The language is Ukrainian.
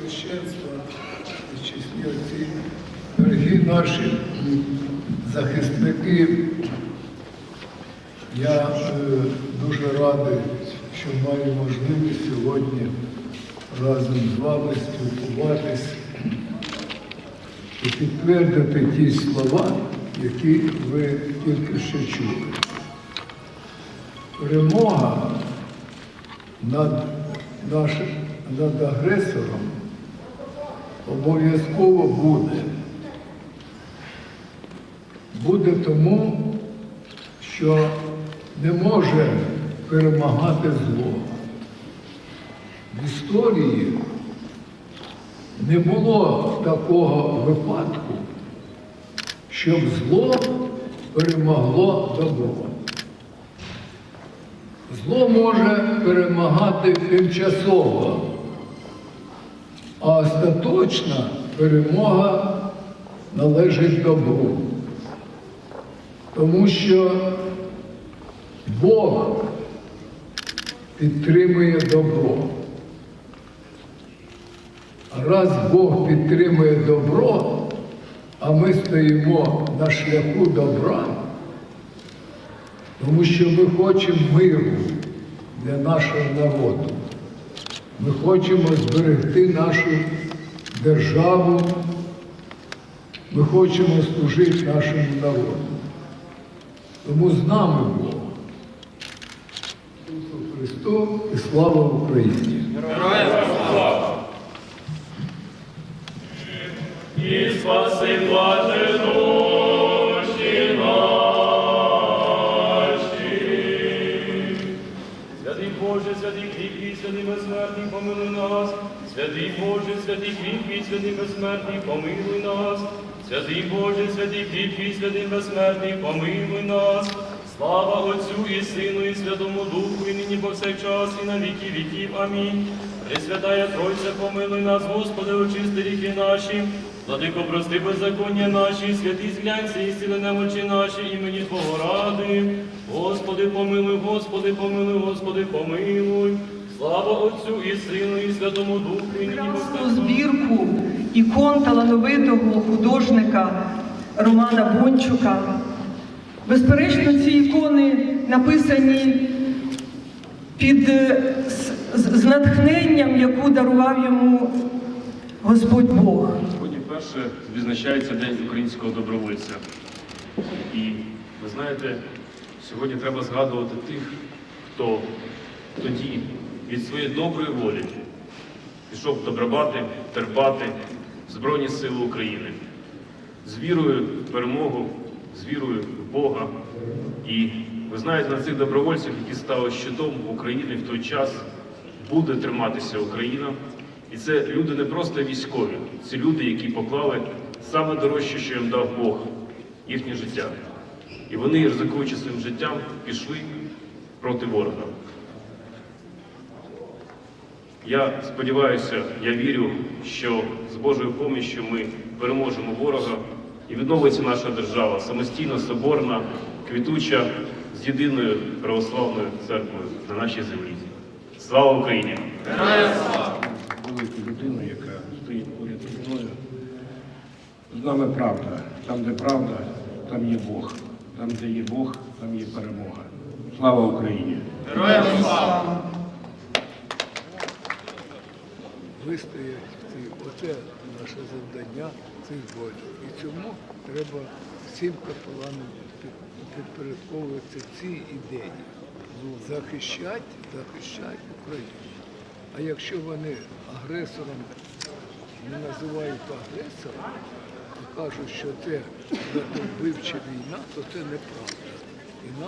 священства, чесні отці, дорогі наші захисники, я е, дуже радий, що маю можливість сьогодні разом з вами спілкуватись і підтвердити ті слова, які ви тільки що чули. Перемога над, нашим, над агресором обов'язково буде. Буде тому, що не може перемагати зло. В історії не було такого випадку, щоб зло перемогло добро. Зло може перемагати тимчасово, а остаточна перемога належить добру. Тому що Бог підтримує добро. Раз Бог підтримує добро, а ми стоїмо на шляху добра, тому що ми хочемо миру для нашого народу. Ми хочемо зберегти нашу державу, ми хочемо служити нашому народу. Тому з нами Бог. Ісусу Христу і слава Україні! І спаси блаже нас. Святий Боже, святий кріпкий, святий безсмертний, помилуй нас. Святий Боже, святий кріпкий, святий безсмертний, помилуй нас. Слава Отцю і Сину, і Святому Духу, і нині повсякчас, і на віки віків. Амінь. Пресвятая Тройця, помилуй нас, Господи, очисти ріхи наші. Владико, прости беззаконня наші, святі зглянься, і сили немочі наші, імені Твого ради. Господи, помилуй, Господи, помилуй, Господи, помилуй. Слава Отцю і Сину, і Святому Духу, і прекрасну збірку ікон талановитого художника Романа Бончука. Безперечно, ці ікони написані під е, з, з- з натхненням, яку дарував йому Господь Бог. Сьогодні вперше відзначається День українського добровольця. І ви знаєте, сьогодні треба згадувати тих, хто тоді від своєї доброї волі пішов добробати, терпати Збройні Сили України з вірою в перемогу, з вірою в Бога. І ви знаєте, на цих добровольців, які стали щитом України в той час, буде триматися Україна. І це люди не просто військові, це люди, які поклали саме дорожче, що їм дав Бог, їхнє життя. І вони, ризикуючи своїм життям, пішли проти ворога. Я сподіваюся, я вірю, що з Божою поміччю ми переможемо ворога і відновиться наша держава самостійно, соборна, квітуча з єдиною православною церквою на нашій землі. Слава Україні! велику людину, яка стоїть поряд зі мною. З нами правда. Там, де правда, там є Бог. Там, де є Бог, там є перемога. Слава Україні! Вистоять в цій, оце наше завдання цих боїв. І цьому треба всім капеланам під- підпорядковуватися цій ідеї. Захищати, захищати Україну. А якщо вони агресором не називають агресором, кажуть, що це вбивча війна, то це неправда.